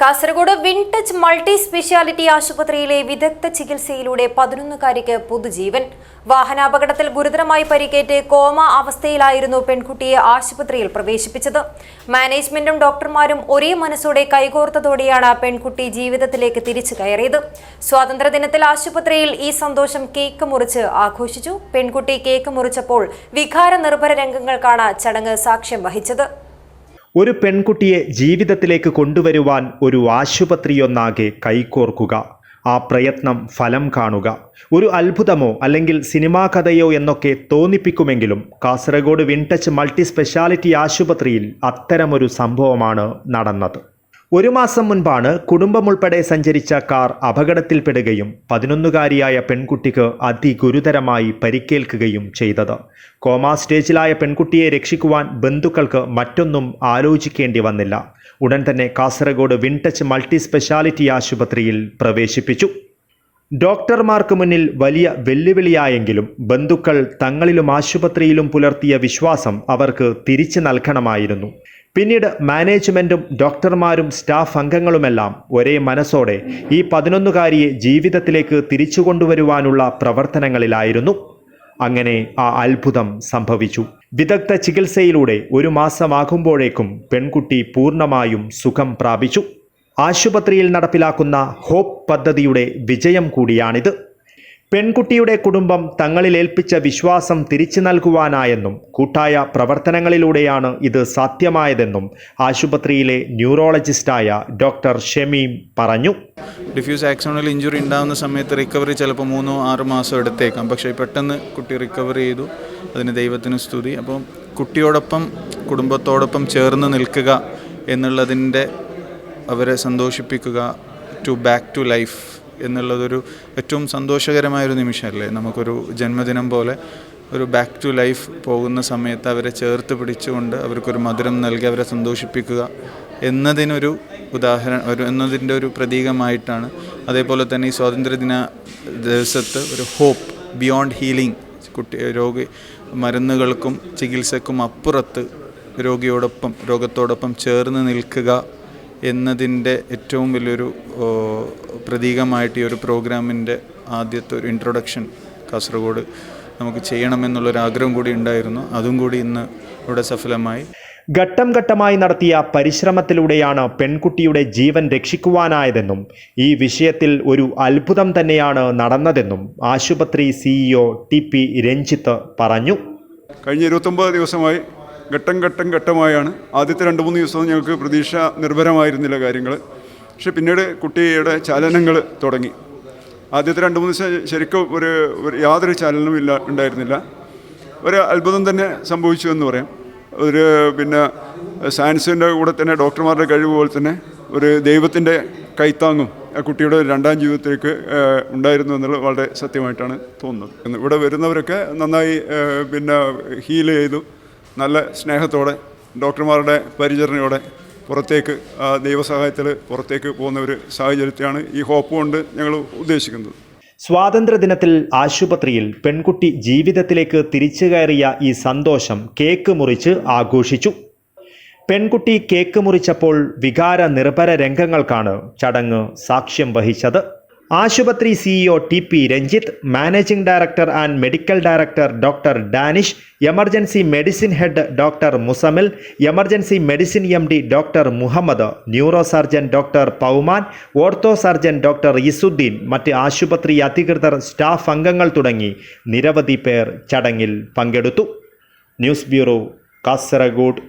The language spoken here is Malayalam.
കാസർഗോഡ് വിൻടച്ച് മൾട്ടി സ്പെഷ്യാലിറ്റി ആശുപത്രിയിലെ വിദഗ്ധ ചികിത്സയിലൂടെ പതിനൊന്നുകാരിക്ക് പുതുജീവൻ. വാഹനാപകടത്തിൽ ഗുരുതരമായി പരിക്കേറ്റ് കോമ അവസ്ഥയിലായിരുന്നു പെൺകുട്ടിയെ ആശുപത്രിയിൽ പ്രവേശിപ്പിച്ചത്. മാനേജ്മെന്റും ഡോക്ടർമാരും ഒരേ മനസ്സോടെ കൈകോർത്തതോടെയാണ് പെൺകുട്ടി ജീവിതത്തിലേക്ക് തിരിച്ചു കയറിയത്. സ്വാതന്ത്ര്യദിനത്തിൽ ആശുപത്രിയിൽ ഈ സന്തോഷം കേക്ക് മുറിച്ച് ആഘോഷിച്ചു. പെൺകുട്ടി കേക്ക് മുറിച്ചപ്പോൾ വികാര നിർഭര രംഗങ്ങൾക്കാണ് ചടങ്ങ് സാക്ഷ്യം വഹിച്ചത്. ഒരു പെൺകുട്ടിയെ ജീവിതത്തിലേക്ക് കൊണ്ടുവരുവാൻ ഒരു ആശുപത്രിയൊന്നാകെ കൈകോർക്കുക. ആ പ്രയത്നം ഫലം കാണുക. ഒരു അത്ഭുതമോ അല്ലെങ്കിൽ സിനിമാ കഥയോ എന്നൊക്കെ തോന്നിപ്പിക്കുമെങ്കിലും കാസർഗോഡ് വിൻടച്ച് മൾട്ടി സ്പെഷ്യാലിറ്റി ആശുപത്രിയിൽ അത്തരമൊരു സംഭവമാണ് നടന്നത്. ഒരു മാസം മുൻപാണ് കുടുംബമുൾപ്പെടെ സഞ്ചരിച്ച കാർ അപകടത്തിൽപ്പെടുകയും പതിനൊന്നുകാരിയായ പെൺകുട്ടിക്ക് അതിഗുരുതരമായി പരിക്കേൽക്കുകയും ചെയ്തത്. കോമാ സ്റ്റേജിലായ പെൺകുട്ടിയെ രക്ഷിക്കുവാൻ ബന്ധുക്കൾക്ക് മറ്റൊന്നും ആലോചിക്കേണ്ടി വന്നില്ല. ഉടൻ തന്നെ കാസർഗോഡ് വിൻടച്ച് മൾട്ടി സ്പെഷ്യാലിറ്റി ആശുപത്രിയിൽ പ്രവേശിപ്പിച്ചു. ഡോക്ടർമാർക്ക് മുന്നിൽ വലിയ വെല്ലുവിളിയായെങ്കിലും ബന്ധുക്കൾ തങ്ങളിലും ആശുപത്രിയിലും പുലർത്തിയ വിശ്വാസം അവർക്ക് തിരിച്ചു നൽകണമായിരുന്നു. പിന്നീട് മാനേജ്മെന്റും ഡോക്ടർമാരും സ്റ്റാഫ് അംഗങ്ങളുമെല്ലാം ഒരേ മനസ്സോടെ ഈ പതിനൊന്നുകാരിയെ ജീവിതത്തിലേക്ക് തിരിച്ചു കൊണ്ടുവരുവാനുള്ള പ്രവർത്തനങ്ങളിലായിരുന്നു. അങ്ങനെ ആ അത്ഭുതം സംഭവിച്ചു. വിദഗ്ധ ചികിത്സയിലൂടെ ഒരു മാസമാകുമ്പോഴേക്കും പെൺകുട്ടി പൂർണമായും സുഖം പ്രാപിച്ചു. ആശുപത്രിയിൽ നടപ്പിലാക്കുന്ന ഹോപ്പ് പദ്ധതിയുടെ വിജയം കൂടിയാണിത്. പെൺകുട്ടിയുടെ കുടുംബം തങ്ങളിൽ ഏൽപ്പിച്ച വിശ്വാസം തിരിച്ചു നൽകുവാനായെന്നും കൂട്ടായ പ്രവർത്തനങ്ങളിലൂടെയാണ് ഇത് സാധ്യമായതെന്നും ആശുപത്രിയിലെ ന്യൂറോളജിസ്റ്റായ ഡോക്ടർ ഷെമീം പറഞ്ഞു. ഡിഫ്യൂസ് ആക്സോണൽ ഇഞ്ചുറി ഉണ്ടാകുന്ന സമയത്ത് റിക്കവറി ചിലപ്പോൾ മൂന്നോ ആറ് മാസം എടുത്തേക്കാം. പക്ഷേ പെട്ടെന്ന് കുട്ടി റിക്കവർ ചെയ്തു. അതിന് ദൈവത്തിന് സ്തുതി. അപ്പം കുട്ടിയോടൊപ്പം കുടുംബത്തോടൊപ്പം ചേർന്ന് നിൽക്കുക എന്നുള്ളതിന്റെ അവരെ സന്തോഷിപ്പിക്കുക ടു ബാക്ക് ടു ലൈഫ് എന്നുള്ളതൊരു ഏറ്റവും സന്തോഷകരമായൊരു നിമിഷമല്ലേ? നമുക്കൊരു ജന്മദിനം പോലെ ഒരു ബാക്ക് ടു ലൈഫ് പോകുന്ന സമയത്ത് അവരെ ചേർത്ത് പിടിച്ചുകൊണ്ട് അവർക്കൊരു മധുരം നൽകി അവരെ സന്തോഷിപ്പിക്കുക എന്നതിനൊരു ഉദാഹരണം ഒരു എന്നതിന്റെ ഒരു പ്രതീകമായിട്ടാണ്. അതേപോലെ തന്നെ ഈ സ്വാതന്ത്ര്യദിന ദിവസത്ത് ഒരു ഹോപ്പ് ബിയോണ്ട് ഹീലിംഗ് കുട്ടി രോഗി മരുന്നുകൾക്കും ചികിത്സക്കും അപ്പുറത്ത് രോഗിയോടൊപ്പം രോഗത്തോടൊപ്പം ചേർന്ന് നിൽക്കുക എന്നതിന്റെ ഏറ്റവും വലിയൊരു പ്രതീകമായിട്ട് ഈ ഒരു പ്രോഗ്രാമിന്റെ ആദ്യത്തെ ഒരു ഇൻട്രൊഡക്ഷൻ കാസർഗോഡ് നമുക്ക് ചെയ്യണമെന്നുള്ളൊരാഗ്രഹം കൂടി ഉണ്ടായിരുന്നു. അതും കൂടി ഇന്ന് ഇവിടെ സഫലമായി. ഘട്ടം ഘട്ടമായി നടത്തിയ പരിശ്രമത്തിലൂടെയാണ് പെൺകുട്ടിയുടെ ജീവൻ രക്ഷിക്കുവാനായതെന്നും ഈ വിഷയത്തിൽ ഒരു അത്ഭുതം തന്നെയാണ് നടന്നതെന്നും ആശുപത്രി സിഇഒ ടി പി രഞ്ജിത്ത് പറഞ്ഞു. കഴിഞ്ഞ ഇരുപത്തൊമ്പത് ദിവസമായി ഘട്ടം ഘട്ടം ഘട്ടമായാണ്. ആദ്യത്തെ രണ്ട് മൂന്ന് ദിവസം ഞങ്ങൾക്ക് പ്രതീക്ഷ നിർഭരമായിരുന്നില്ല കാര്യങ്ങൾ പക്ഷെ പിന്നീട് കുട്ടിയുടെ ചലനങ്ങൾ തുടങ്ങി. ആദ്യത്തെ രണ്ട് മൂന്ന് ദിവസം ശരിക്കും ഒരു യാതൊരു ചലനവും ഇല്ല ഉണ്ടായിരുന്നില്ല. ഒരു അത്ഭുതം തന്നെ സംഭവിച്ചു എന്ന് പറയാം. ഒരു പിന്നെ സയൻസിന്റെ കൂടെ തന്നെ ഡോക്ടർമാരുടെ കഴിവ് പോലെ തന്നെ ഒരു ദൈവത്തിന്റെ കൈത്താങ്ങും ആ കുട്ടിയുടെ രണ്ടാം ജീവിതത്തിലേക്ക് ഉണ്ടായിരുന്നു എന്നുള്ളത് വളരെ സത്യമായിട്ടാണ് തോന്നുന്നത്. ഇവിടെ വരുന്നവരൊക്കെ നന്നായി പിന്നെ ഹീൽ ചെയ്തു. നല്ല സ്നേഹത്തോടെ ഡോക്ടർമാരുടെ പരിചരണയോടെ പുറത്തേക്ക് ദൈവസഹായത്തിൽ പുറത്തേക്ക് പോകുന്ന ഒരു സാഹചര്യത്തെയാണ് ഈ ഹോപ്പ് കൊണ്ട് ഞങ്ങൾ ഉദ്ദേശിക്കുന്നത്. സ്വാതന്ത്ര്യദിനത്തിൽ ആശുപത്രിയിൽ പെൺകുട്ടി ജീവിതത്തിലേക്ക് തിരിച്ചു കയറിയ ഈ സന്തോഷം കേക്ക് മുറിച്ച് ആഘോഷിച്ചു. പെൺകുട്ടി കേക്ക് മുറിച്ചപ്പോൾ വികാര നിർഭര രംഗങ്ങൾക്കാണ് ചടങ്ങ് സാക്ഷ്യം വഹിച്ചത്. ആശുപത്രി CEO T P Ranjith managing director and medical director doctor Danish emergency medicine head doctor Muzammil emergency medicine M D doctor Muhammad neuro surgeon doctor Pauman ortho surgeon doctor Izzuddin മറ്റ് ആശുപത്രി അധികൃതർ സ്റ്റാഫ് അംഗങ്ങൾ തുടങ്ങി നിരവധി പേർ ചടങ്ങിൽ പങ്കെടുത്തു. News bureau Kasaragod.